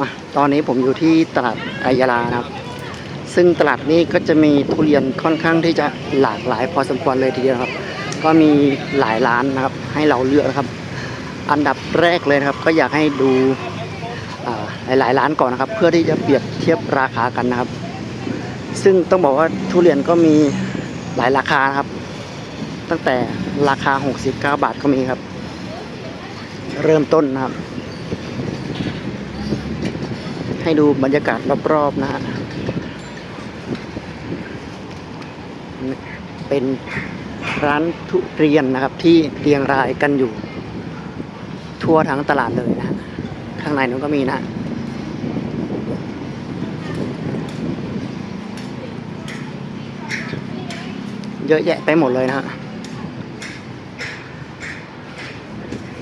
มาตอนนี้ผมอยู่ที่ตลาดอายาลานะครับ ซึ่งตลาดนี้ก็จะมีทุเรียนค่อนข้างที่จะหลากหลายพอสมควรเลยทีเดียวครับ ก็มีหลายร้านนะครับ ให้เราเลือกนะครับ อันดับแรกเลยนะครับ ก็อยากให้ดูหลายๆร้านก่อนนะครับ เพื่อที่จะเปรียบเทียบราคากันนะครับ ซึ่งต้องบอกว่าทุเรียนก็มีหลายราคานะครับ ตั้งแต่ราคา 69 บาทก็มีครับ เริ่มต้นนะครับ ให้ดูบรรยากาศรอบๆนะฮะเป็นร้านทุเรียนนะครับ ที่เรียงรายกันอยู่ ทั่วทั้งตลาดเลยนะข้างในนั้นก็มีนะเยอะแยะไปหมดเลยนะฮะ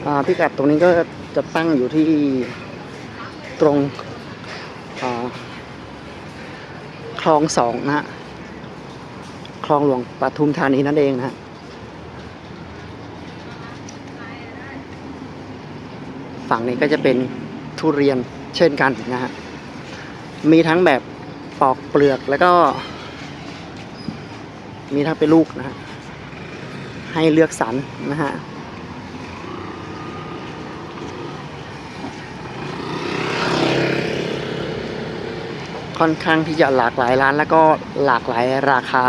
อ่าพิกัดตรงนี้ก็จะตั้งอยู่ที่ตรงอ่า คลองสองนะฮะคลองหลวงปทุมธานีนั่นเองนะฮะฝั่งนี้ก็จะเป็นทุเรียนเช่นกันนะฮะ มีทั้งแบบปอกเปลือกแล้วก็ มีทั้งเป็นลูกนะฮะ ให้เลือกสรรนะฮะ ค่อนข้างที่จะหลากหลายร้านแล้วก็หลากหลายราคา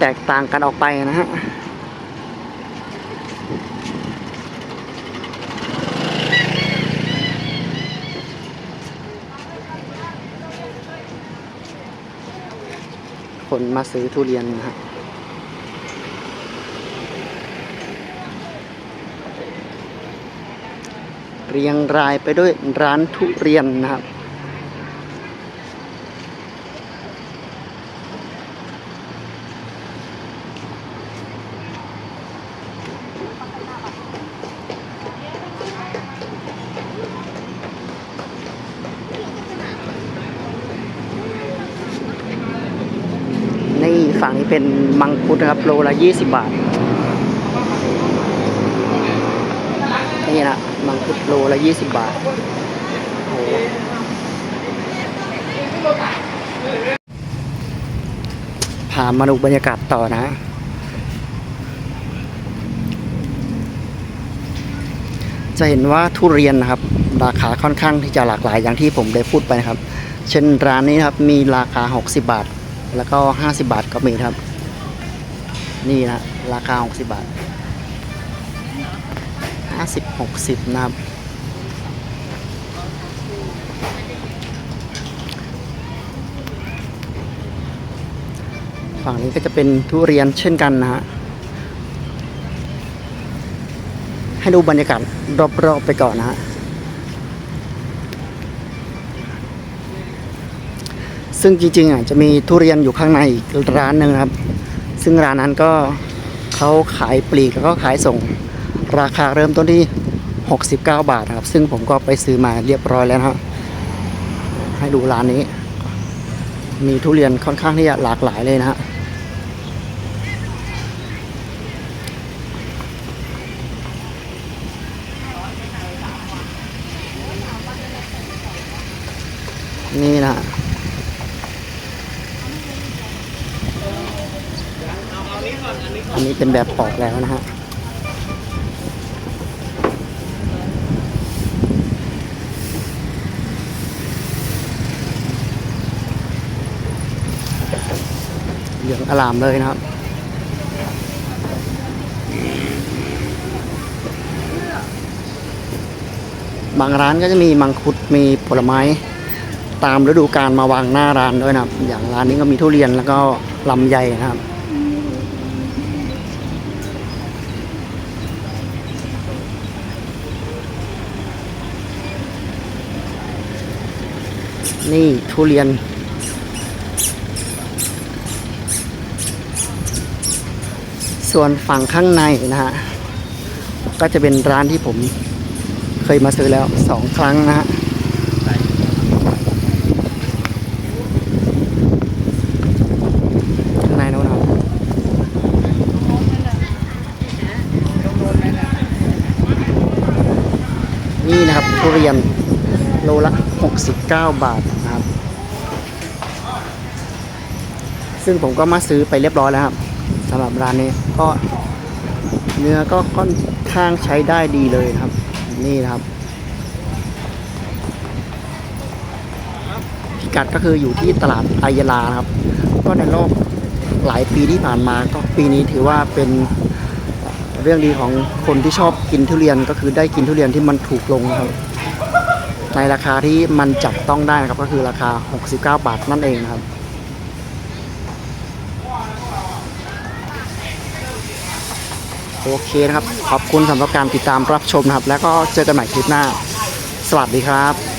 แตกต่างกันออกไปนะฮะคนมาซื้อทุเรียนนะฮะเรียงรายไปด้วยร้านทุเรียนนะครับ นี่ ฝั่งนี้เป็นมังคุดนะครับ โลละยี่สิบบาท นี่นะมังคุดโลละยี่สิบบาทโอ้พามาดูบรรยากาศต่อนะจะเห็นว่าทุเรียนนะครับ ราคาค่อนข้างที่จะหลากหลายอย่างที่ผมได้พูดไปนะครับ เช่นร้านนี้นะครับมีราคา 60 บาท แล้วก็ 50 บาทก็มีครับ นี่นะราคา 60 บาท 50 60 นะครับ ฝั่งนี้ก็จะเป็นทุเรียนเช่นกันนะฮะ ให้ดูบรรยากาศรอบๆไปก่อนนะฮะ ซึ่งจริงๆอะจะมีทุเรียนอยู่ข้างในอีกร้านหนึ่งครับ ซึ่งร้านนั้นก็เขาขายปลีกแล้วก็ขายส่งราคาเริ่มต้นที่ 69 บาทครับ ซึ่งผมก็ไปซื้อมาเรียบร้อยแล้วนะครับให้ดูร้านนี้ มีทุเรียนค่อนข้างที่จะหลากหลายเลยนะฮะ นี่นะ อันนี้เป็นแบบปอกแล้วนะฮะเหลืองอลามเลยนะครับบางร้านก็จะมีมังคุดมีผลไม้ตามฤดูกาลมาวางหน้าร้านด้วยนะครับ อย่างร้านนี้ก็มีทุเรียนแล้วก็ลำไยนะครับ นี่ทุเรียน ส่วนฝั่งข้างในนะฮะ ก็จะเป็นร้านที่ผมเคยมาซื้อแล้วสองครั้งนะฮะข้างในโน้นนะนี่นะครับทุเรียนโลละ 69 บาทนะครับ ซึ่งผมก็มาซื้อไปเรียบร้อยแล้วครับสำหรับร้านนี้ก็เนื้อก็ค่อนข้างใช้ได้ดีเลยครับ นี่ครับ พิกัดก็คืออยู่ที่ตลาดอายลาครับ ก็ในรอบหลายปีที่ผ่านมาก็ปีนี้ถือว่าเป็นเรื่องดีของคนที่ชอบกินทุเรียนก็คือได้กินทุเรียนที่มันถูกลงครับ ในราคาที่มันจับต้องได้นะครับก็คือราคา 69 บาทนั่นเองนะครับโอเคนะครับ ขอบคุณสำหรับการติดตามรับชมนะครับ แล้วก็เจอกันใหม่คลิปหน้า สวัสดีครับ